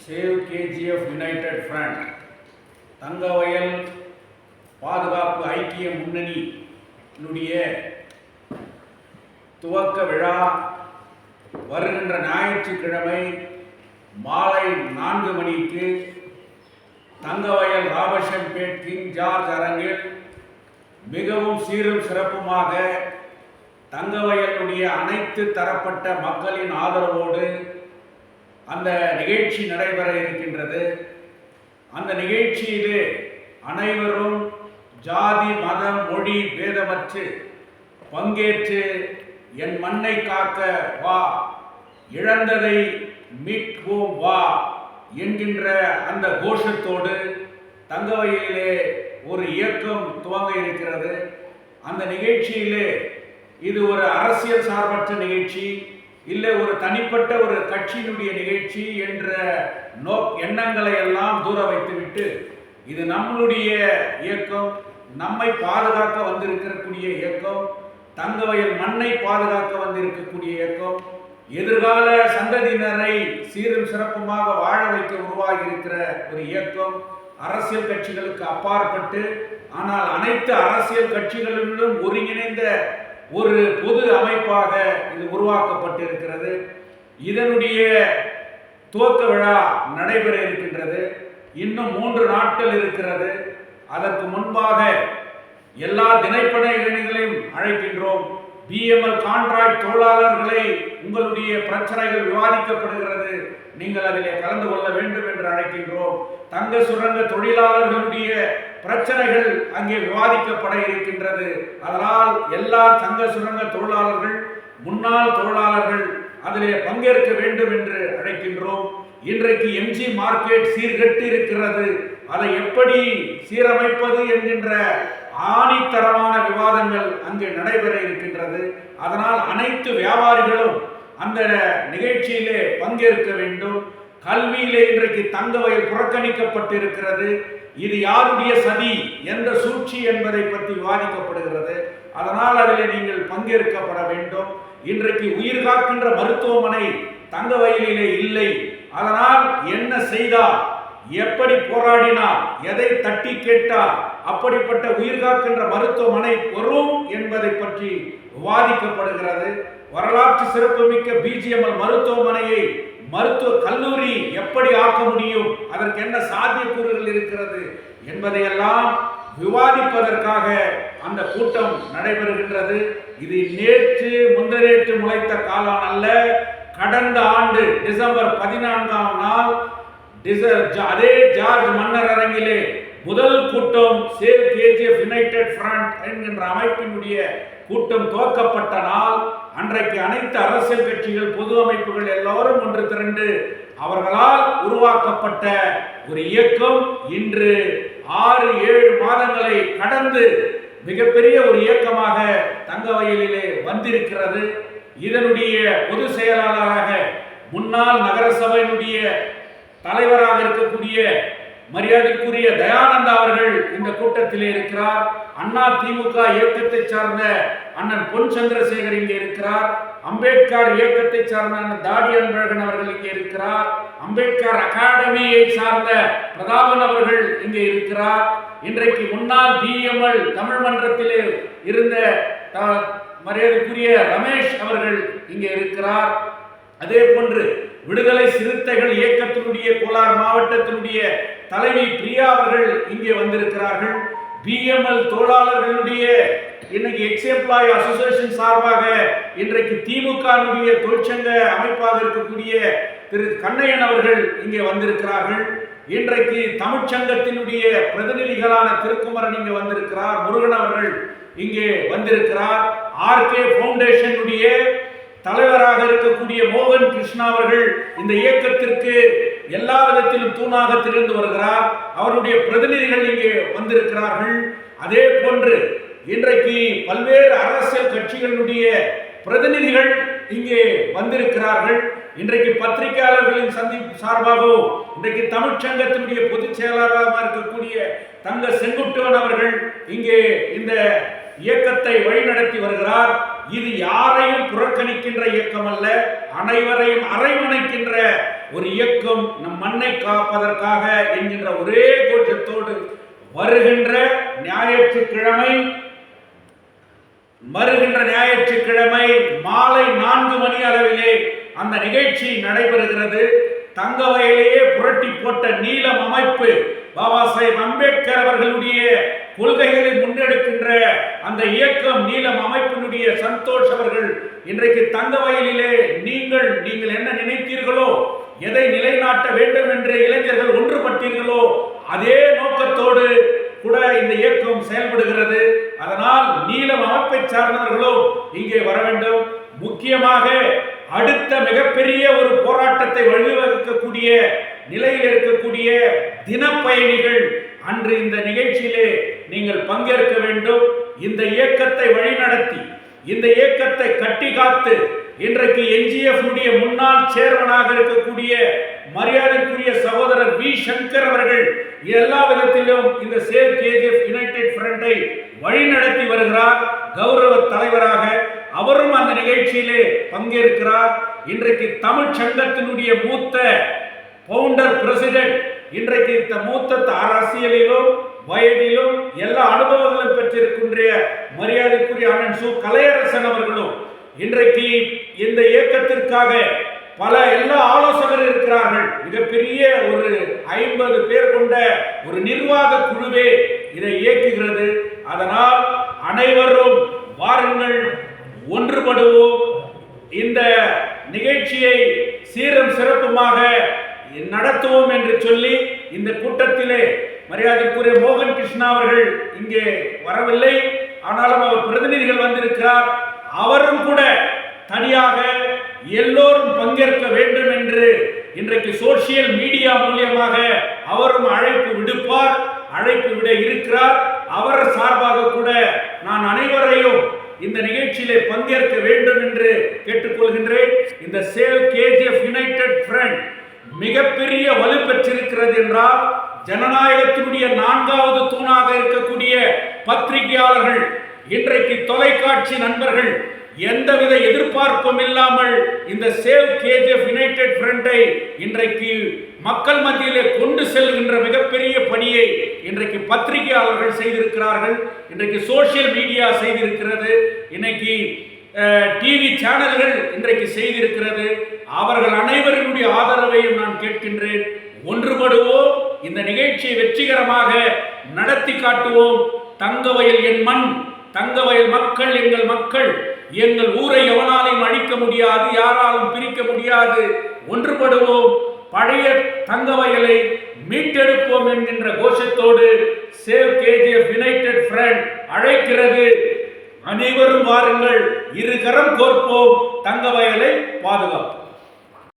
Save KGF united front Thangavayal பாதுகாப்பு ஐக்கிய முன்னணியினுடைய துவக்க விழா வருகின்ற ஞாயிற்றுக்கிழமை மாலை நான்கு மணிக்கு தங்கவயல் ராபர்ஷன்பேட் கிங் ஜார்ஜ் அரங்கில் மிகவும் சீரும் சிறப்புமாக தங்கவயலுடைய அனைத்து தரப்பட்ட மக்களின் ஆதரவோடு அந்த நிகழ்ச்சி நடைபெற இருக்கின்றது. அந்த நிகழ்ச்சியிலே அனைவரும் ஜாதி மதம் மொழி பேதமற்று பங்கேற்று என் மண்ணை காக்க வா இழந்ததை மீட்போம் வா என்கின்ற அந்த கோஷத்தோடு தங்கவயலிலே ஒரு இயக்கம் துவங்க இருக்கிறது. அந்த நிகழ்ச்சியிலே இது ஒரு அரசியல் சார்பற்ற நிகழ்ச்சி இல்லை ஒரு தனிப்பட்ட ஒரு கட்சியினுடைய நிகழ்ச்சி என்ற நோ எண்ணங்களை எல்லாம் தூர வைத்துவிட்டு இது நம்மளுடைய இயக்கம் நம்மை பாதுகாக்க வந்திருக்கக்கூடிய இயக்கம் தங்கவயல் மண்ணை பாதுகாக்க வந்திருக்கக்கூடிய இயக்கம் எதிர்கால சந்ததியினரை சீரும் சிறப்புமாக வாழ வைக்க உருவாகி இருக்கிற ஒரு இயக்கம் அரசியல் கட்சிகளுக்கு அப்பாற்பட்டு ஆனால் அனைத்து அரசியல் கட்சிகளிலும் ஒருங்கிணைந்த ஒரு பொது அமைப்பாக இது உருவாக்கப்பட்டிருக்கிறது. இதனுடைய துவக்க விழா நடைபெற இருக்கின்றது. இன்னும் மூன்று நாட்கள் இருக்கிறது. அதற்கு முன்பாக எல்லா திணைப்பட இளைஞர்களையும் அழைக்கின்றோம் பிஎம்எல் கான்ட்ராக்ட் தொழிலாளர்களை உங்களுடைய பிரச்சனைகள் விவாதிக்கப்படுகிறது. நீங்கள் அதிலே கலந்து கொள்ள வேண்டும் என்று அழைக்கின்றோம். தங்க சுரங்க தொழிலாளர்களுடைய பிரச்சனைகள் அங்கே விவாதிக்கப்பட இருக்கின்றது. அதனால் எல்லா தங்க சுரங்க தொழிலாளர்கள் முன்னாள் தொழிலாளர்கள் அதிலே பங்கேற்க வேண்டும் என்று அழைக்கின்றோம். இன்றைக்கு எம்ஜி மார்க்கெட் சீர்கெட்டு இருக்கிறது அதை எப்படி சீரமைப்பது என்கின்ற ஆணித்தரமான விவாதங்கள் அங்கே நடைபெற இருக்கின்றது. அதனால் அனைத்து வியாபாரிகளும் அந்த நிகழ்ச்சியிலே பங்கேற்க வேண்டும். கல்வியிலே இன்றைக்கு தங்க வயல் புறக்கணிக்கப்பட்டிருக்கிறது. இது யாருடைய சதி எந்த சூழ்ச்சி என்பதை பற்றி விவாதிக்கப்படுகிறது அதனால் அதில் நீங்கள் பங்கேற்கப்பட வேண்டும். இன்றைக்கு உயிர் காக்கின்ற மருத்துவமனை தங்க வயலிலே இல்லை. அதனால் என்ன செய்தால் எப்படி போராடினார் எதை தட்டி கேட்டார் அப்படிப்பட்ட உயிர் காக்கின்ற மருத்துவமனை வரும் என்பதை பற்றி விவாதிக்கப்படுகிறது. வரலாற்று சிறப்புமிக்க பிஜிஎம்எல் மருத்துவமனையை மருத்துவ கல்லூரி எப்படி ஆக்க முடியும் அதற்கு என்ன சாத்தியக்கூறுகள் இருக்கிறது என்பதையெல்லாம் விவாதிப்பதற்காக அந்த கூட்டம் நடைபெறுகின்றது. இது நேற்று முந்தநேற்று முளைத்த காலம் அல்ல கடந்த ஆண்டு டிசம்பர் பதினான்காம் நாள் அதே ஜார்ஜ் மன்னர் அரங்கிலே முதல் கூட்டம் சேவ் கேஜிஎஃப் யுனைடெட் ஃப்ரண்ட் என்கின்ற அமைப்பினுடைய கூட்டம் துவக்கப்பட்ட நாள் அன்றைக்கு அனைத்து அரசியல் கட்சிகள் பொது அமைப்புகள் எல்லோரும் ஒன்று திரண்டு அவர்களால் உருவாக்கப்பட்ட ஒரு இயக்கம் இன்று ஆறு ஏழு மாதங்களை கடந்து மிகப்பெரிய ஒரு இயக்கமாக தங்க வயலிலே வந்திருக்கிறது. இதனுடைய பொது செயலாளராக முன்னாள் நகரசபையினுடைய தலைவராக இருக்கக்கூடிய மரியாதைக்குரிய தயானந்தா அவர்கள் இந்த கூட்டத்திலே இருக்கிறார். அண்ணா திமுக இயக்கத்தை சார்ந்த அண்ணன் பொன் சந்திரசேகர் இங்கே இருக்கிறார். அம்பேத்கர் இயக்கத்தை சார்ந்த அண்ணன் தாடி அன்பழகன் அவர்கள் இங்கே இருக்கிறார். அம்பேத்கர் அகாடமியை சார்ந்த பிரதாபன் அவர்கள் இங்கே இருக்கிறார். இன்றைக்கு முன்னாள் பிஎம்எல் தமிழ் மன்றத்திலே இருந்த த- மரியாதைக்குரிய ரமேஷ் அவர்கள் இங்கே இருக்கிறார். அதே போன்று விடுதலை சிறுத்தைகள் இயக்கத்தினுடைய கோலார் மாவட்டத்தினுடைய தலைவி பிரியா அவர்கள் இங்கே வந்திருக்கிறார்கள். பிஎம்எல் தொழிலாளர்களுடைய இன்னைக்கு எக்ஸ்எம்ப்ளாய் அசோசியேஷன் சார்பாக இன்றைக்கு திமுகனுடைய தொழிற்சங்க அமைப்பாக இருக்கக்கூடிய திரு கண்ணையன் அவர்கள் இங்கே வந்திருக்கிறார்கள். இன்றைக்கு தமிழ்ச்சங்கத்தினுடைய பிரதிநிதிகளான திருக்குமரன் இங்கே வந்திருக்கிறார். முருகன் அவர்கள் இங்கே வந்திருக்கிறார். ஆர்கே ஃபவுண்டேஷனுடைய தலைவராக இருக்கக்கூடிய மோகன் கிருஷ்ணா அவர்கள் இந்த இயக்கத்திற்கு எல்லா விதத்திலும் தூணாக திகழ்ந்து வருகிறார். அவருடைய பிரதிநிதிகள் இங்கே வந்திருக்கிறார்கள். அதே போன்று இன்றைக்கு பல்வேறு அரசியல் கட்சிகளுடைய பிரதிநிதிகள் இங்கே வந்திருக்கிறார்கள். இன்றைக்கு பத்திரிகையாளர்களின் சந்திப்பு சார்பாகவும் இன்றைக்கு தமிழ்ச்சங்கத்தினுடைய பொதுச் செயலாளராக இருக்கக்கூடிய தங்க செங்குட்டுவன் அவர்கள் இங்கே இந்த இயக்கத்தை வழிநடத்தி வருகிறார். இது யாரையும் புறக்கணிக்கின்ற இயக்கம் அல்ல அனைவரையும் அரவணைக்கின்ற ஒரு இயக்கம் நம் மண்ணை காப்பதற்காக என்கின்ற ஒரே கோஷத்தோடு வருகின்ற ஞாயிற்றுக்கிழமை வருகின்ற ஞாயிற்றுக்கிழமை மாலை நான்கு மணி அளவிலே அந்த நிகழ்ச்சி நடைபெறுகிறது. தங்கவயலையே புரட்டி போட்ட நீளம் அமைப்பு பாபா சாஹேப் அம்பேத்கர் அவர்களுடைய கொள்கைகளை முன்னெடுக்கின்ற அந்த இயக்கம் நீளம் அமைப்பினுடைய சந்தோஷ் அவர்கள் இன்றைக்கு தங்கவயலிலே நீங்கள் நீங்கள் என்ன நினைத்தீர்களோ எதை நிலைநாட்ட வேண்டும் என்று இளைஞர்கள் ஒன்றுபட்டீர்களோ அதே நோக்கத்தோடு கூட இந்த இயக்கம் செயல்படுகிறது. அதனால் நீளம் அமைப்பை சார்ந்தவர்களும் இங்கே வர வேண்டும். முக்கியமாக அடுத்த மிகப்பெரிய ஒரு போராட்டத்தை வழிவகுக்கக்கூடிய நிலையில் இருக்கக்கூடிய தினப்பயணிகள் அன்று இந்த நிகழ்ச்சியிலே நீங்கள் பங்கேற்க வேண்டும். இந்த இயக்கத்தை வழிநடத்தி இந்த இயக்கத்தை கட்டி காத்து இன்றைக்கு என்ஜிஎஃப் உடைய முன்னாள் சேர்மனாக இருக்கக்கூடிய மரியாதைக்குரிய சகோதரர் வி. சங்கர் அவர்கள் எல்லா விதத்திலும் இந்த சேவ் கேஜிஎஃப் யுனைடெட் ஃப்ரண்டை வழிநடத்தி வருகிறார். கௌரவ தலைவராக அவரும் அந்த நிகழ்ச்சியிலே பங்கேற்கிறார். இன்றைக்கு தமிழ் சங்கத்தினுடைய மூத்த பவுண்டர் பிரசிடென்ட் இன்றைக்கு இந்த மூத்த அரசியலிலும் வயதிலும் எல்லா அனுபவங்களும் பெற்றிருக்கின்ற மரியாதைக்குரிய அண்ணன் சு. கலையரசன் அவர்களும் இன்றைக்கு இந்த இயக்கத்திற்காக பல எல்லா ஆலோசகர் இருக்கிறார்கள். மிகப்பெரிய ஒரு ஐம்பது பேர் கொண்ட ஒரு நிர்வாக குழுவே இதை இயக்குகிறது. அதனால் அனைவரும் வாருங்கள் ஒன்றுபடுவோம். இந்த நிகழ்ச்சியை சீரும் சிறப்புமாக நடத்துவோம் என்று சொல்லி இந்த கூட்டத்திலே மரியாதைக்குரிய மோகன் கிருஷ்ணா அவர்கள் இங்கே வரவில்லை. ஆனாலும் அவர் பிரதிநிதிகள் வந்திருக்கிறார். அவரும் கூட தனியாக எல்லோரும் பங்கேற்க வேண்டும் என்று இன்றைக்கு சோசியல் மீடியா மூலியமாக அவரும் அழைப்பு விடுப்பார் அழைப்பு விட இருக்கிறார். அவர் சார்பாக கூட நான் அனைவரையும் இந்த நிகழ்ச்சியிலே பங்கேற்க வேண்டும் என்று கேட்டுக்கொள்கின்றேன். இந்த சேவ் கேஜிஎஃப் யுனைடெட் ஃப்ரண்ட் மிகப்பெரிய வலு பெற்றிருக்கிறது என்றால் ஜனநாயகத்தினுடைய நான்காவது தூணாக இருக்கக்கூடிய பத்திரிகையாளர்கள் இன்றைக்கு தொலைக்காட்சி நண்பர்கள் எந்தவித எதிர்பார்ப்பும் இல்லாமல் இந்த சேவ் கேஜிஎஃப் யுனைடெட் ஃப்ரண்டை இன்றைக்கு மக்கள் மத்தியிலே கொண்டு செல்கின்ற மிகப்பெரிய பணியை இன்றைக்கு பத்திரிகையாளர்கள் செய்திருக்கிறார்கள். இன்றைக்கு சோசியல் மீடியா செய்திருக்கிறது. இன்னைக்கு டிவி சேனல்கள் இன்றைக்கு செய்திருக்கிறது. அவர்கள் அனைவரினுடைய ஆதரவையும் நான் கேட்கின்றேன் ஒன்றுபடுவோம் இந்த நிகழ்ச்சியை வெற்றிகரமாக நடத்தி காட்டுவோம். தங்கவயல் என் மண் தங்கவயல் மக்கள் எங்கள் மக்கள். எங்கள் ஊரை எவனாலையும் அழிக்க முடியாது யாராலும் பிரிக்க முடியாது. ஒன்றுபடுவோம். பழைய தங்கவயலை மீட்டெடுப்போம் என்கின்ற கோஷத்தோடு சேவ் கேஜிஎஃப் யுனைடெட் ஃப்ரண்ட் அழைக்கிறது. அனைவரும் வாருங்கள். இருகரம் கோர்ப்போம். தங்கவயலை பாதுகாப்போம்.